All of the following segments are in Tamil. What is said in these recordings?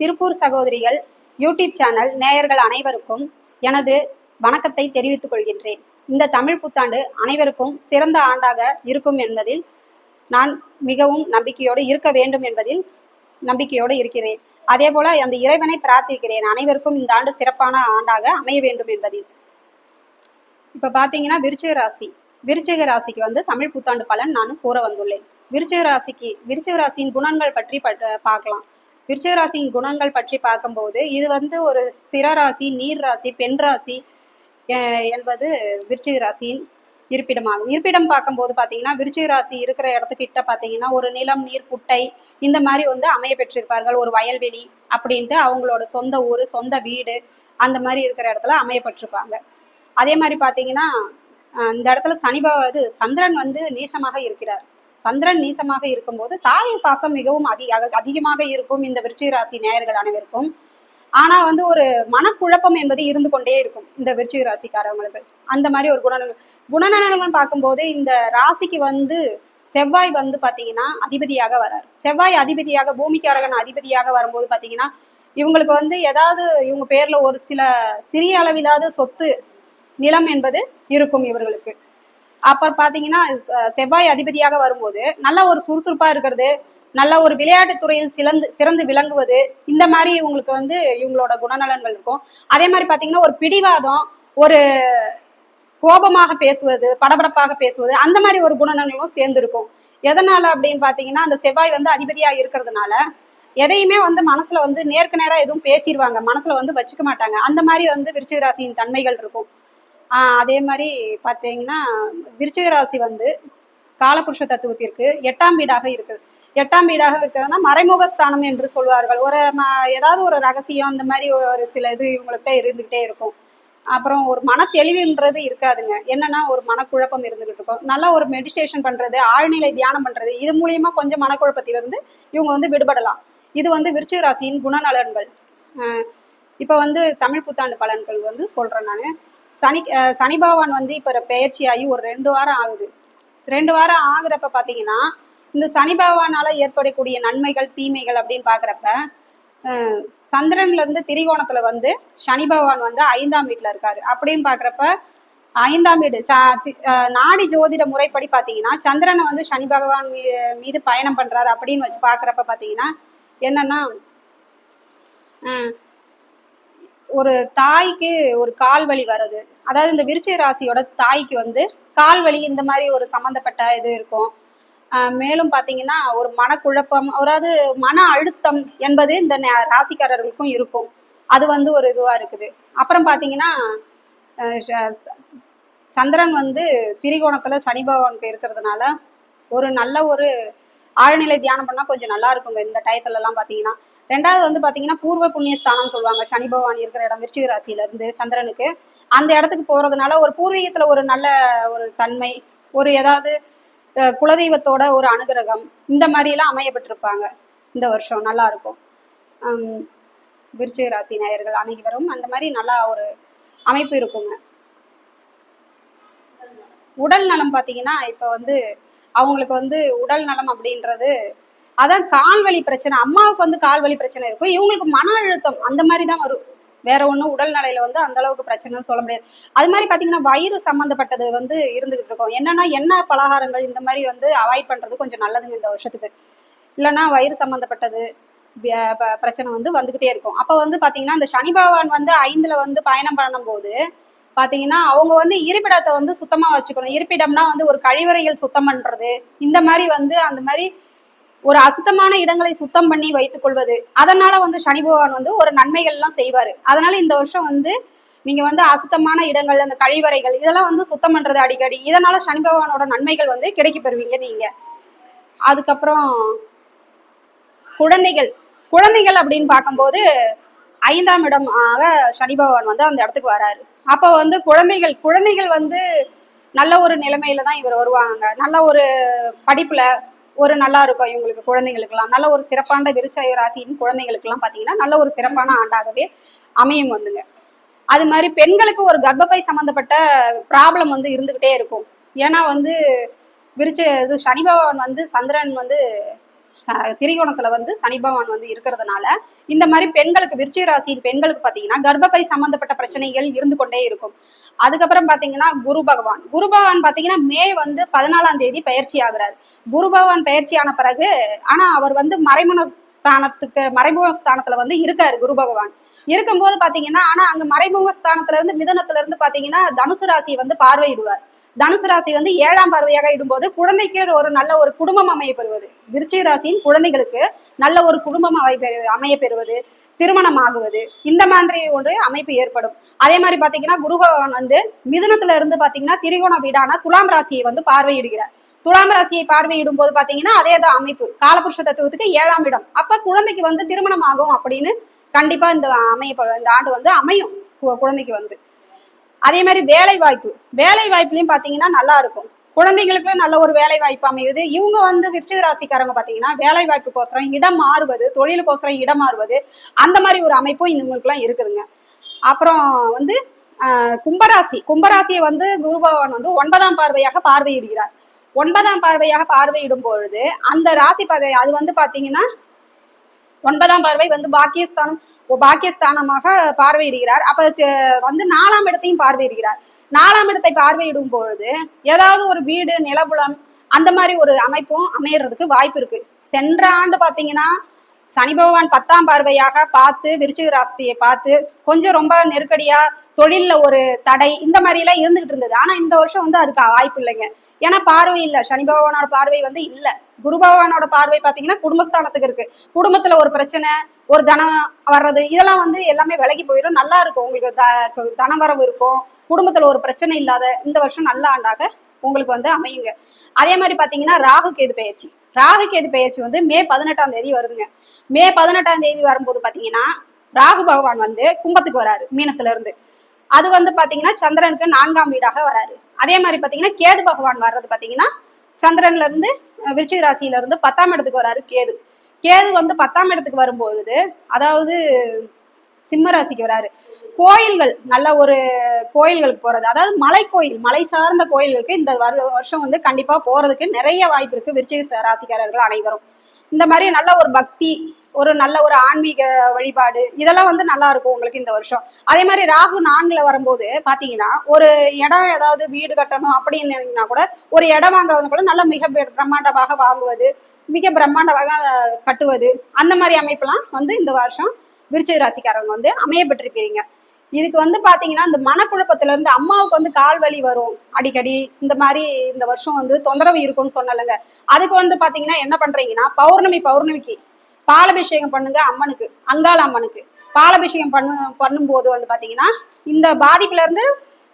திருப்பூர் சகோதரிகள் யூடியூப் சேனல் நேயர்கள் அனைவருக்கும் எனது வணக்கத்தை தெரிவித்துக் கொள்கின்றேன். இந்த தமிழ் புத்தாண்டு அனைவருக்கும் சிறந்த ஆண்டாக இருக்கும் என்பதில் நான் மிகவும் நம்பிக்கையோடு இருக்க வேண்டும் என்பதில் நம்பிக்கையோடு இருக்கிறேன். அதே போல அந்த இறைவனை பிரார்த்திக்கிறேன். அனைவருக்கும் இந்த ஆண்டு சிறப்பான ஆண்டாக அமைய வேண்டும் என்பதில். இப்ப பாத்தீங்கன்னா விருச்சிக ராசி. விருச்சிக ராசிக்கு வந்து தமிழ் புத்தாண்டு பலன் நான் கூற வந்துள்ளேன். விருச்சிக ராசிக்கு விருச்சிக ராசியின் குணங்கள் பற்றி பார்க்கலாம். விருச்சிகராசியின் குணங்கள் பற்றி பார்க்கும்போது இது வந்து ஒரு ஸ்திர ராசி நீர் ராசி பெண் ராசி என்பது விருச்சிக ராசியின் இருப்பிடமாகும். இருப்பிடம் பார்க்கும்போது பார்த்தீங்கன்னா விருச்சிக ராசி இருக்கிற இடத்துக்கிட்ட பார்த்தீங்கன்னா ஒரு நிலம் நீர் குட்டை இந்த மாதிரி வந்து அமைய பெற்றிருப்பார்கள். ஒரு வயல்வெளி அப்படின்ட்டு அவங்களோட சொந்த ஊர் சொந்த வீடு அந்த மாதிரி இருக்கிற இடத்துல அமையப்பட்டிருப்பாங்க அதே மாதிரி பார்த்தீங்கன்னா இந்த இடத்துல சனி இது சந்திரன் வந்து நீசமாக இருக்கிறார். சந்திரன் நீசமாக இருக்கும்போது தாய் பாசம் மிகவும் அதிக அதிகமாக இருக்கும் இந்த விருச்சிக ராசி நேயர்கள் அனைவருக்கும். ஆனா வந்து ஒரு மனக்குழப்பம் என்பது இருந்து கொண்டே இருக்கும் இந்த விருச்சிக ராசிக்காரவங்களுக்கு அந்த மாதிரி ஒரு குணநலன் குணநலன்கள் பார்க்கும்போது இந்த ராசிக்கு வந்து செவ்வாய் வந்து பாத்தீங்கன்னா அதிபதியாக வரார். செவ்வாய் அதிபதியாக பூமிக்காரகன் அதிபதியாக வரும்போது பாத்தீங்கன்னா இவங்களுக்கு வந்து ஏதாவது இவங்க பேர்ல ஒரு சில சிறிய அளவிலாவது சொத்து நிலம் என்பது இருக்கும் இவர்களுக்கு. அப்புறம் பாத்தீங்கன்னா செவ்வாய் அதிபதியாக வரும்போது நல்ல ஒரு சுறுசுறுப்பா இருக்கிறது நல்ல ஒரு விளையாட்டு துறையில் சிறந்து சிறந்து விளங்குவது இந்த மாதிரி இவங்களுக்கு வந்து இவங்களோட குணநலன்கள் இருக்கும். அதே மாதிரி பாத்தீங்கன்னா ஒரு பிடிவாதம் ஒரு கோபமாக பேசுவது படபடப்பாக பேசுவது அந்த மாதிரி ஒரு குணநலங்களும் சேர்ந்து இருக்கும் எதனால அப்படின்னு பாத்தீங்கன்னா அந்த செவ்வாய் வந்து அதிபதியா இருக்கிறதுனால எதையுமே வந்து மனசுல வந்து நேருக்கு நேரா எதுவும் பேசிடுவாங்க மனசுல வந்து வச்சுக்க மாட்டாங்க. அந்த மாதிரி வந்து விருச்சிக ராசியின் தன்மைகள் இருக்கும். அதே மாதிரி பார்த்தீங்கன்னா விருச்சிக ராசி வந்து காலபுருஷ தத்துவத்திற்கு எட்டாம் வீடாக இருக்குது எட்டாம் வீடாக இருக்கிறதுனா மறைமுக ஸ்தானம் என்று சொல்வார்கள். ஒரு ம- ஏதாவது ஒரு ரகசியம் அந்த மாதிரி ஒரு சில இது இவங்கள்ட்ட இருந்துகிட்டே இருக்கும். அப்புறம் ஒரு மன தெளிவுன்றது இருக்காதுங்க. என்னன்னா ஒரு மனக்குழப்பம் இருந்துகிட்டு இருக்கும். நல்லா ஒரு மெடிடேஷன் பண்றது ஆழ்நிலை தியானம் பண்றது இது மூலியமா கொஞ்சம் மனக்குழப்பத்திலிருந்து இவங்க வந்து விடுபடலாம். இது வந்து விருச்சிக ராசியின் குணநலன்கள். இப்போ வந்து தமிழ் புத்தாண்டு பலன்கள் வந்து சொல்றேன் நான். சனி அஹ் சனி பகவான் வந்து இப்ப பெயர்ச்சியாகி ஒரு ரெண்டு வாரம் ஆகுது. ரெண்டு வாரம் ஆகுறப்ப பார்த்தீங்கன்னா இந்த சனி பகவானால ஏற்படக்கூடிய நன்மைகள் தீமைகள் அப்படின்னு பார்க்குறப்ப அஹ் சந்திரன்ல இருந்து திரிகோணத்துல வந்து சனி பகவான் வந்து ஐந்தாம் வீட்டில் இருக்காரு. அப்படின்னு பார்க்குறப்ப ஐந்தாம் வீடு தி- நாடி ஜோதிட முறைப்படி பார்த்தீங்கன்னா சந்திரனை வந்து சனி பகவான் மீது பயணம் பண்றாரு அப்படின்னு வச்சு பார்க்குறப்ப பார்த்தீங்கன்னா என்னன்னா ஒரு தாய்க்கு ஒரு கால் வலி வர்றது. அதாவது இந்த விருச்சிக ராசியோட தாய்க்கு வந்து கால் வலி இந்த மாதிரி ஒரு சம்மந்தப்பட்ட இது இருக்கும். மேலும் பார்த்தீங்கன்னா ஒரு மனக்குழப்பம் அதாவது மன அழுத்தம் என்பது இந்த ராசிக்காரர்களுக்கும் இருக்கும். அது வந்து ஒரு இதுவாக இருக்குது. அப்புறம் பார்த்தீங்கன்னா சந்திரன் வந்து திரிகோணத்தில் சனி பகவானுக்கு இருக்கிறதுனால ஒரு நல்ல ஒரு ஆழ்நிலை தியானம் பண்ணால் கொஞ்சம் நல்லா இருக்குங்க. இந்த டயத்துலலாம் பார்த்தீங்கன்னா ரெண்டாவது வந்து பாத்தீங்கன்னா பூர்வ புண்ணிய ஸ்தானம் சொல்லுவாங்க. சனி பகவான் இருக்கிற இடம் விருச்சிக ராசியில இருந்து சந்திரனுக்கு. அந்த இடத்துக்கு போறதுனால ஒரு பூர்வீகத்துல ஒரு நல்ல ஒரு தன்மை ஒரு ஏதாவது குலதெய்வத்தோட ஒரு அனுகிரகம் இந்த மாதிரி எல்லாம் அமையப்பட்டிருப்பாங்க. இந்த வருஷம் நல்லா இருக்கும். ஹம், விருச்சிக ராசி நேயர்கள் அனைவரும் அந்த மாதிரி நல்லா ஒரு அமைப்பு இருக்குங்க. உடல் நலம் பாத்தீங்கன்னா இப்ப வந்து அவங்களுக்கு வந்து உடல் நலம் அப்படின்றது அதான் கால் வலி பிரச்சனை. அம்மாவுக்கு வந்து கால் வலி பிரச்சனை இருக்கும். இவங்களுக்கு மன அழுத்தம் அந்த மாதிரி தான் வரும். வேற ஒன்றும் உடல் நிலையில வந்து அந்த அளவுக்கு பிரச்சனைன்னு சொல்ல முடியாது. அது மாதிரி பாத்தீங்கன்னா வயிறு சம்மந்தப்பட்டது வந்து இருந்துகிட்டு இருக்கும். என்னன்னா என்ன பலகாரங்கள் இந்த மாதிரி வந்து அவாய்ட் பண்றது கொஞ்சம் நல்லதுங்க இந்த வருஷத்துக்கு. இல்லைன்னா வயிறு சம்மந்தப்பட்டது பிரச்சனை வந்து வந்துகிட்டே இருக்கும். அப்போ வந்து பாத்தீங்கன்னா இந்த சனி பகவான் வந்து ஐந்துல வந்து பயணம் பண்ணும்போது பாத்தீங்கன்னா அவங்க வந்து இருப்பிடத்தை வந்து சுத்தமா வச்சுக்கணும். இருப்பிடம்னா வந்து ஒரு கழிவறைகள் சுத்தம் பண்றது. இந்த மாதிரி வந்து அந்த மாதிரி ஒரு அசுத்தமான இடங்களை சுத்தம் பண்ணி வைத்துக் கொள்வது. அதனால வந்து சனி பகவான் வந்து ஒரு நன்மைகள் எல்லாம் செய்வாரு. அதனால இந்த வருஷம் வந்து நீங்க வந்து அசுத்தமான இடங்கள் அந்த கழிவறைகள் இதெல்லாம் வந்து சுத்தம் பண்றது அடிக்கடி. இதனால சனி பகவானோட நன்மைகள் வந்து கிடைக்க பெறுவீங்க நீங்க. அதுக்கப்புறம் குழந்தைகள். குழந்தைகள் அப்படின்னு பார்க்கும்போது ஐந்தாம் இடம் ஆக சனி பகவான் வந்து அந்த இடத்துக்கு வராரு. அப்ப வந்து குழந்தைகள் குழந்தைகள் வந்து நல்ல ஒரு நிலைமையில தான் இவர் வருவாங்க. நல்ல ஒரு படிப்புல ஒரு நல்லா இருக்கும் இவங்களுக்கு குழந்தைங்களுக்குலாம் நல்ல ஒரு சிறப்பான விருச்சய ராசியின் குழந்தைங்களுக்குலாம் பாத்தீங்கன்னா நல்ல ஒரு சிறப்பான ஆண்டாகவே அமையும் வந்துங்க. அது மாதிரி பெண்களுக்கு ஒரு கர்ப்பப்பை சம்மந்தப்பட்ட ப்ராப்ளம் வந்து இருந்துகிட்டே இருக்கும். ஏன்னா வந்து விருச்ச இது சனி பகவான் வந்து சந்திரன் வந்து திரிகோணத்துல வந்து சனி பகவான் வந்து இருக்கிறதுனால இந்த மாதிரி பெண்களுக்கு விருச்சிக ராசியின் பெண்களுக்கு பாத்தீங்கன்னா கர்ப்பப்பை சம்பந்தப்பட்ட பிரச்சனைகள் இருந்து கொண்டே இருக்கும். அதுக்கப்புறம் பாத்தீங்கன்னா குரு பகவான். குரு பகவான் பாத்தீங்கன்னா மே வந்து பதினாலாம் தேதி பயிற்சி ஆகுறாரு. குரு பகவான் பயிற்சி ஆன பிறகு ஆனா அவர் வந்து மறைமுக ஸ்தானத்துக்கு மறைமுக ஸ்தானத்துல வந்து இருக்காரு குரு பகவான். இருக்கும்போது பாத்தீங்கன்னா ஆனா அங்க மறைமுக ஸ்தானத்துல இருந்து மிதனத்துல இருந்து பாத்தீங்கன்னா தனுசு ராசியை வந்து பார்வையிடுவார். தனுசு ராசி வந்து ஏழாம் பார்வையாக இடும்போது குழந்தைக்கு ஒரு நல்ல ஒரு குடும்பம் அமைய பெறுவது. விருச்சிக ராசியின் குழந்தைகளுக்கு நல்ல ஒரு குடும்பம் அமைய அமைய பெறுவது. திருமணம் ஆகுவது. இந்த மாதிரி ஒரு அமைப்பு ஏற்படும். அதே மாதிரி பாத்தீங்கன்னா குருபவன் வந்து மிதுனத்துல இருந்து பாத்தீங்கன்னா திரிகோண வீடான துலாம் ராசியை வந்து பார்வையிடுகிறார். துலாம் ராசியை பார்வையிடும் போது பாத்தீங்கன்னா அதே தான் அமைப்பு. காலபுருஷ தத்துவத்துக்கு ஏழாம் இடம். அப்ப குழந்தைக்கு வந்து திருமணம் ஆகும் அப்படின்னு கண்டிப்பா இந்த அமைய இந்த ஆண்டு வந்து அமையும். கு- குழந்தைக்கு வந்து. அதே மாதிரி வேலை வாய்ப்பு வேலை வாய்ப்புலயும் பாத்தீங்கன்னா நல்லா இருக்கும். குழந்தைங்களுக்கு நல்ல ஒரு வேலை வாய்ப்பு அமையுது. இவங்க வந்து விருச்சிக ராசிக்காரங்க பாத்தீங்கன்னா வேலை வாய்ப்புக்கோசரம் இடம் மாறுவது தொழிலுக்கோசரம் இடம் மாறுவது அந்த மாதிரி ஒரு அமைப்பும் இவங்களுக்குலாம் இருக்குதுங்க. அப்புறம் வந்து ஆஹ், கும்பராசி. கும்பராசியை வந்து குரு பகவான் வந்து ஒன்பதாம் பார்வையாக பார்வையிடுகிறார். ஒன்பதாம் பார்வையாக பார்வையிடும் பொழுது அந்த ராசி பாதை அது வந்து பாத்தீங்கன்னா ஒன்பதாம் பார்வை வந்து பாக்கியஸ்தானம். பாக்கியஸ்தானமாக பார்வையிடுகிறார். அப்ப வந்து நாலாம் இடத்தையும் பார்வையிடுகிறார். நாலாம் இடத்தை பார்வையிடும் பொழுது ஏதாவது ஒரு வீடு நிலபுலம் அந்த மாதிரி ஒரு அமைப்பும் அமையறதுக்கு வாய்ப்பு இருக்கு. சென்ற ஆண்டு பாத்தீங்கன்னா சனி பகவான் பத்தாம் பார்வையாக பார்த்து விருச்சிக ராசியை பார்த்து கொஞ்சம் ரொம்ப நெருக்கடியா தொழில்ல ஒரு தடை இந்த மாதிரி எல்லாம் இருந்துகிட்டு இருந்தது. ஆனா இந்த வருஷம் வந்து அதுக்கு வாய்ப்பு இல்லைங்க. ஏன்னா பார்வை இல்ல. சனி பகவானோட பார்வை வந்து இல்ல. குரு பகவானோட பார்வை பாத்தீங்கன்னா குடும்பஸ்தானத்துக்கு இருக்கு. குடும்பத்துல ஒரு பிரச்சனை ஒரு தனம் வர்றது இதெல்லாம் வந்து எல்லாமே விலகி போயிடும். நல்லா இருக்கும். உங்களுக்கு த- தனவரவு இருக்கும். குடும்பத்துல ஒரு பிரச்சனை இல்லாத இந்த வருஷம் நல்ல ஆண்டாக உங்களுக்கு வந்து அமையுங்க. அதே மாதிரி பாத்தீங்கன்னா ராகு கேது பயிற்சி ராகு கேது பயிற்சி வந்து மே பதினெட்டாம் தேதி வருதுங்க. மே பதினெட்டாம் தேதி வரும்போது பாத்தீங்கன்னா ராகு பகவான் வந்து கும்பத்துக்கு வராரு மீனத்துல இருந்து அது வந்து பாத்தீங்கன்னா சந்திரனுக்கு நான்காம் வீடாக வராரு. அதே மாதிரி பாத்தீங்கன்னா கேது பகவான் வர்றது பாத்தீங்கன்னா சந்திரன்ல இருந்து விருச்சிக ராசியில இருந்து பத்தாம் இடத்துக்கு வராரு கேது. கேது வந்து பத்தாம் இடத்துக்கு வரும்போது அதாவது சிம்ம ராசிக்கு வராரு. கோயில்கள் நல்ல ஒரு கோயில்களுக்கு போறது. அதாவது மலை கோயில் மலை சார்ந்த கோயில்களுக்கு இந்த வரு- வருஷம் வந்து கண்டிப்பா போறதுக்கு நிறைய வாய்ப்பு இருக்கு விருச்சிக ச- ராசிக்காரர்கள் அனைவரும். இந்த மாதிரி நல்ல ஒரு பக்தி ஒரு நல்ல ஒரு ஆன்மீக வழிபாடு இதெல்லாம் வந்து நல்லா இருக்கும் உங்களுக்கு இந்த வருஷம். அதே மாதிரி ராகு நான்குல வரும்போது பாத்தீங்கன்னா ஒரு இடம் ஏதாவது வீடு கட்டணும் அப்படின்னு கூட ஒரு இடம் வாங்குறது கூட நல்ல மிக பிரம்மாண்டமாக வாங்குவது மிக பிரம்மாண்டமாக கட்டுவது அந்த மாதிரி அமைப்பெல்லாம் வந்து இந்த வருஷம் விருச்சிக ராசிக்காரங்க வந்து அமைய பெற்றிருப்பீங்க இதுக்கு வந்து பாத்தீங்கன்னா இந்த மனக்குழப்பத்துல இருந்து அம்மாவுக்கு வந்து கால் வலி வரும் அடிக்கடி. இந்த மாதிரி இந்த வருஷம் வந்து தொந்தரவு இருக்கும்னு சொன்னலங்க அதுக்கு வந்து பாத்தீங்கன்னா என்ன பண்றீங்கன்னா பௌர்ணமி பௌர்ணமிக்கு பாலபிஷேகம் பண்ணுங்க அம்மனுக்கு அங்காள அம்மனுக்கு. பாலபிஷேகம் பண்ணு பண்ணும்போது வந்து பார்த்தீங்கன்னா இந்த பாதிப்புல இருந்து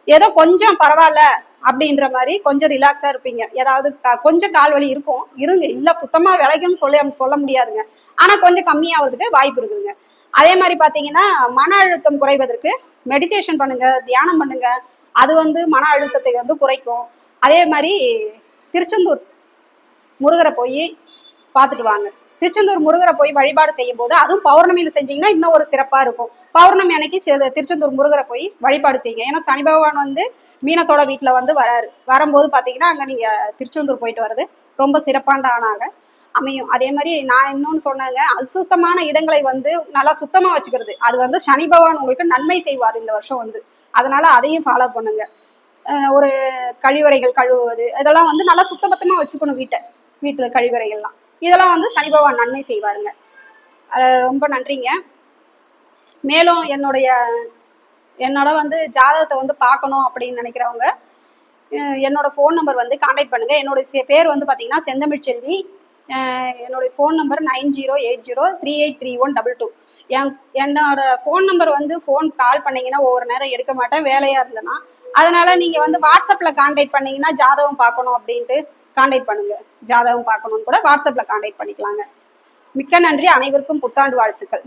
ஏதோ கொஞ்சம் பரவாயில்ல அப்படின்ற மாதிரி கொஞ்சம் ரிலாக்ஸா இருப்பீங்க. ஏதாவது க- கொஞ்சம் கால் வலி இருக்கும். இருங்க இல்ல சுத்தமா விளைக்கும்னு சொல்ல சொல்ல முடியாதுங்க. ஆனா கொஞ்சம் கம்மியாகிறதுக்கு வாய்ப்பு இருக்குதுங்க. அதே மாதிரி பாத்தீங்கன்னா மன அழுத்தம் குறைவதற்கு மெடிடேஷன் பண்ணுங்க தியானம் பண்ணுங்க. அது வந்து மன அழுத்தத்தை வந்து குறைக்கும். அதே மாதிரி திருச்செந்தூர் முருகரை போய் பார்த்துட்டு வாங்க. திருச்செந்தூர் முருகரை போய் வழிபாடு செய்யும் போது அதுவும் பௌர்ணமியில செஞ்சீங்கன்னா இன்னும் ஒரு சிறப்பா இருக்கும். பௌர்ணமி அன்னைக்கு திருச்செந்தூர் முருகரை போய் வழிபாடு செய்யுங்க. ஏன்னா சனி பகவான் வந்து மீனத்தோட வீட்டுல வந்து வராரு. வரும்போது பாத்தீங்கன்னா அங்க நீங்க திருச்செந்தூர் போயிட்டு வர்றது ரொம்ப சிறப்பான ஆனாங்க அமையும். அதே மாதிரி நான் இன்னொன்னு சொன்னேங்க அசுத்தமான இடங்களை வந்து நல்லா சுத்தமா வச்சுக்கிறது. அது வந்து சனி பகவான் உங்களுக்கு நன்மை செய்வார் இந்த வருஷம் வந்து. அதனால அதையும் ஃபாலோ பண்ணுங்க. ஒரு கழிவறைகள் கழுவுவது இதெல்லாம் வந்து நல்லா சுத்தபத்தமா வச்சுக்கணும் வீட்டை. வீட்டுல கழிவறைகள்லாம். இதெல்லாம் வந்து சனி பகவான் நன்மை செய்வாருங்க. ரொம்ப நன்றிங்க. மேலும் என்னுடைய என்னோட வந்து ஜாதகத்தை வந்து பார்க்கணும் அப்படின்னு நினைக்கிறவங்க என்னோட ஃபோன் நம்பர் வந்து காண்டாக்ட் பண்ணுங்க. என்னோட பேர் வந்து பார்த்தீங்கன்னா செந்தமிழ் செல்வி. என்னுடைய என்னோட phone number nine zero eight zero three eight three one double two என் என்னோட ஃபோன் நம்பர் வந்து ஃபோன் கால் பண்ணீங்கன்னா ஒவ்வொரு நேரம் எடுக்க மாட்டேன். வேலையாக இருந்தேன்னா அதனால நீங்கள் வந்து வாட்ஸ்அப்பில் காண்டாக்ட் பண்ணீங்கன்னா ஜாதகம் பார்க்கணும் அப்படின்ட்டு காண்டாக்ட் பண்ணுங்க. ஜாதகம் பார்க்கணும்னு கூட வாட்ஸ்அப்ல காண்டாக்ட் பண்ணிக்கலாங்க. மிக்க நன்றி. அனைவருக்கும் புத்தாண்டு வாழ்த்துக்கள்.